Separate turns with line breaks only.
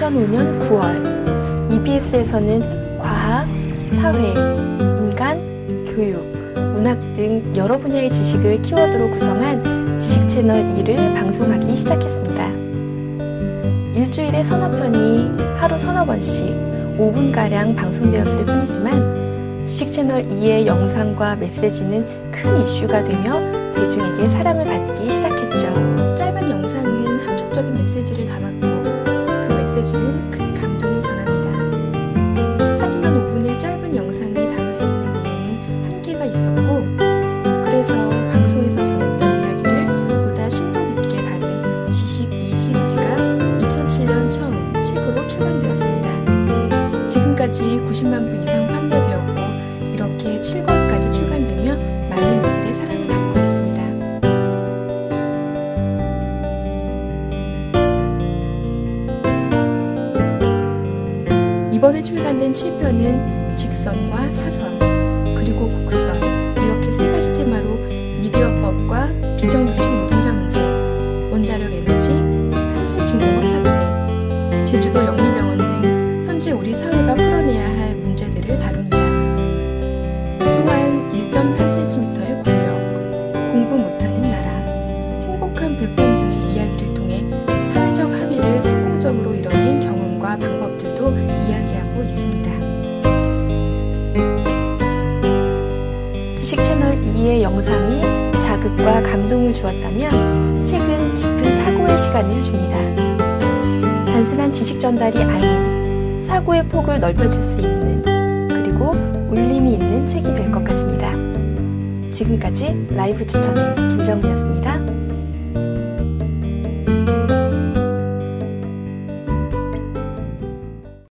2005년 9월 EBS에서는 과학, 사회, 인간, 교육, 문학 등 여러 분야의 지식을 키워드로 구성한 지식 채널 2를 방송하기 시작했습니다. 일주일에 서너 편이 하루 서너 번씩 5분가량 방송되었을 뿐이지만 지식 채널 2의 영상과 메시지는 큰 이슈가 되며 대중에게 사랑을 받기 시작했죠. 그 메시지는 큰 감동을 전합니다. 하지만 5분의 짧은 영상이 담을 수 있는 내용은 한계가 있었고 그래서 방송에서 전했던 이야기를 보다 심도 깊게 다룬 지식 2 시리즈가 2007년 처음 책으로 출간되었습니다. 지금까지 90만 부 이상 판매되 이번에 출간된 7편은 직선과 사선, 그리고 곡선 이렇게 세 가지 테마로 미디어법과 비정규직 노동자 문제, 원자력 에너지, 한진 중공업 사태, 제주도 영리병원 등 현재 우리 사회가 풀어내야 할 문제들을 다룹니다. 또한 1.3cm의 권력, 공부 못하는 나라, 행복한 불편 등의 이야기를 통해 사회적 합의를 성공적으로 이뤄낸 경 험과 방법들도 이야기하고 있습니다. 지식 채널 2의 영상이 자극과 감동을 주었다면 책은 깊은 사고의 시간을 줍니다. 단순한 지식 전달이 아닌 사고의 폭을 넓혀줄 수 있는 그리고 울림이 있는 책이 될 것 같습니다. 지금까지 라이브 추천의 김정미였습니다.